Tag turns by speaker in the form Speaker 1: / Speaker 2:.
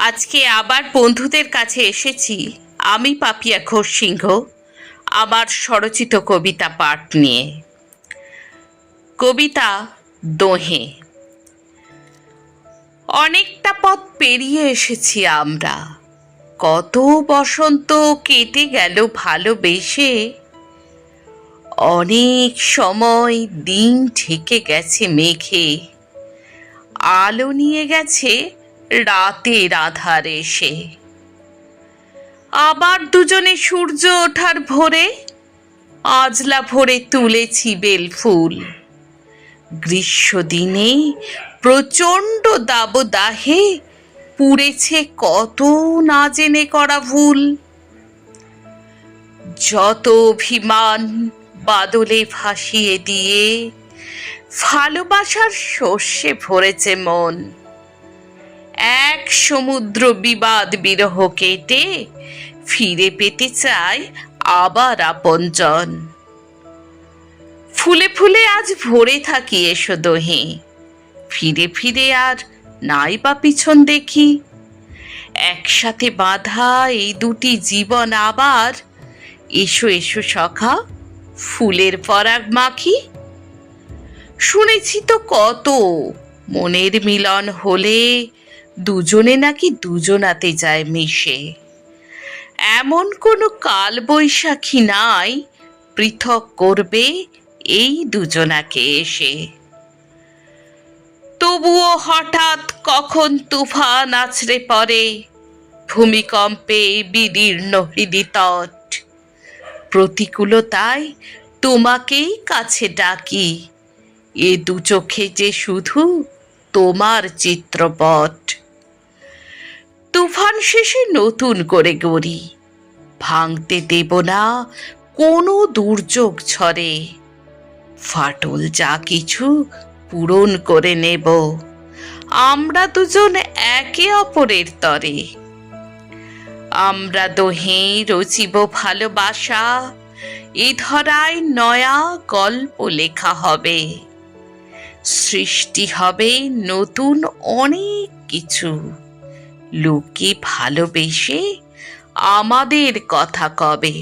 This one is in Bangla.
Speaker 1: আজকে আবার বন্ধুদের কাছে এসেছি। আমি পাপিয়া ঘোষ সিংহ, আমার স্বরচিত কবিতা পাঠ নিয়ে। কবিতা দোহে। অনেকটা পথ পেরিয়ে এসেছি আমরা। কত বসন্ত কেটে গেল ভালোবেসে। অনেক সময় দিন ঠেকে গেছে মেঘে। আলো নিয়ে গেছে রাতের আধার এসে। আবার দুজনে সূর্য ওঠার ভোরে আজলা ভরে তুলেছি বেল ফুল গ্রীষ্ম দিনে প্রচণ্ড দাবদাহে পুড়েছে কত না জেনে করা ভুল। যত অভিমান বাদলে ভাসিয়ে দিয়ে ভালোবাসার শস্যে ভরেছে মন। সমুদ্র বিবাদ বিরহ কেটে ফিরে পেতে চায় আবার আপনজন। ফুলে ফুলে আজ ভরে থাকি এসো দোহে, ফিরে ফিরে আর নাই বা পিছন দেখি। একসাথে বাঁধা এই দুটি জীবন আবার, এসো এসো সখা, ফুলের পরাগ মাখি। শুনেছি তো কত মনের মিলন হলে দুজনে নাকি দুজনাতে যায় মিশে। এমন কোনো কাল বৈশাখী নাই, পৃথক করবে এই দুজনাকে এসে। তবুও হঠাৎ কখন তুফান আছড়ে পড়ে, ভূমিকম্পে বিদীর্ণ হৃদিতট প্রতিকূলতায় তোমাকেই কাছে ডাকি, এ দু চোখে যে শুধু তোমার চিত্রপট। তুফান শেষে নতুন করে গড়ি। ভাঙতে দেব না, কোনো দুর্যোগ ছড়ে ফাটল যা কিছু পূরণ করে নেব। আমরা দুজন একে অপরের তরে। আমরা দোহে রচিব ভালোবাসা, এ ধরায় নয়া গল্প লেখা হবে। সৃষ্টি হবে নতুন অনেক কিছু। লোকে ভালোবেসে আমাদের কথা কবে?